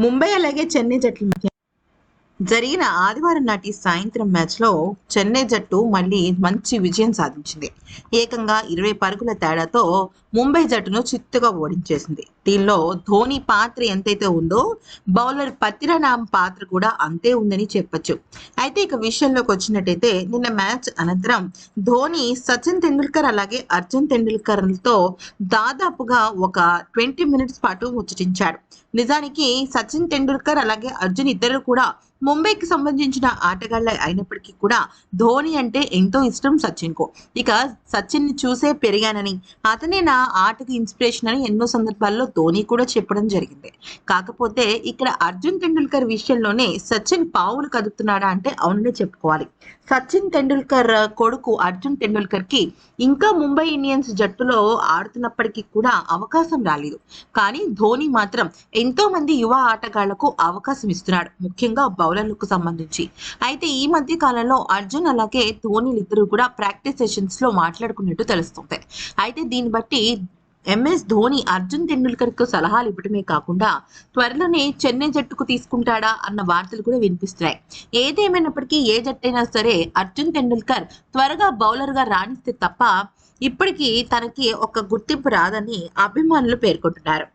ముంబై అలాగే చెన్నై జట్ల మధ్య జరిగిన ఆదివారం నాటి సాయంత్రం మ్యాచ్లో చెన్నై జట్టు మళ్ళీ మంచి విజయం సాధించింది. ఏకంగా ఇరవై పరుగుల తేడాతో ముంబై జట్టును చిత్తుగా ఓడించేసింది. దీనిలో ధోని పాత్ర ఎంతైతే ఉందో బౌలర్ పతిరనామ్ పాత్ర కూడా అంతే ఉందని చెప్పొచ్చు. అయితే ఇక విషయంలోకి వచ్చినట్టయితే నిన్న మ్యాచ్ అనంతరం ధోని సచిన్ తెండూల్కర్ అలాగే అర్జున్ తెండూల్కర్లతో దాదాపుగా ఒక ట్వంటీ మినిట్స్ పాటు ముచ్చటించాడు. నిజానికి సచిన్ తెండూల్కర్ అలాగే అర్జున్ ఇద్దరు కూడా ముంబైకి సంబంధించిన ఆటగాళ్ళ అయినప్పటికీ కూడా ధోని అంటే ఎంతో ఇష్టం సచిన్కు ఇక సచిన్ని చూసే పెరిగానని అతనే నా ఆటకు ఇన్స్పిరేషన్ అని ఎన్నో సందర్భాల్లో ధోని కూడా చెప్పడం జరిగింది. కాకపోతే ఇక్కడ అర్జున్ టెండూల్కర్ విషయంలోనే సచిన్ పావులు కదుపుతున్నాడా అంటే అవుననే చెప్పుకోవాలి. సచిన్ టెండూల్కర్ కొడుకు అర్జున్ టెండూల్కర్కి ఇంకా ముంబై ఇండియన్స్ జట్టులో ఆడుతున్నప్పటికీ కూడా అవకాశం రాలేదు. కానీ ధోని మాత్రం ఎంతో మంది యువ ఆటగాళ్ళకు అవకాశం ఇస్తున్నాడు ముఖ్యంగా బౌలర్లకు సంబంధించి. అయితే ఈ మధ్య కాలంలో అర్జున్ అలాగే ధోనిలు ఇద్దరు కూడా ప్రాక్టీస్ సెషన్స్లో మాట్లాడుకున్నట్టు తెలుస్తుంది. అయితే దీన్ని బట్టి ఎంఎస్ ధోని అర్జున్ తెండూల్కర్కు సలహాలు ఇవ్వడమే కాకుండా త్వరలోనే చెన్నై జట్టుకు తీసుకుంటాడా అన్న వార్తలు కూడా వినిపిస్తున్నాయి. ఏదేమైనప్పటికీ ఏ జట్టైనా సరే అర్జున్ తెండూల్కర్ త్వరగా బౌలర్గా రాణిస్తే తప్ప ఇప్పటికీ తనకి ఒక గుర్తింపు రాదని అభిమానులు పేర్కొంటున్నారు.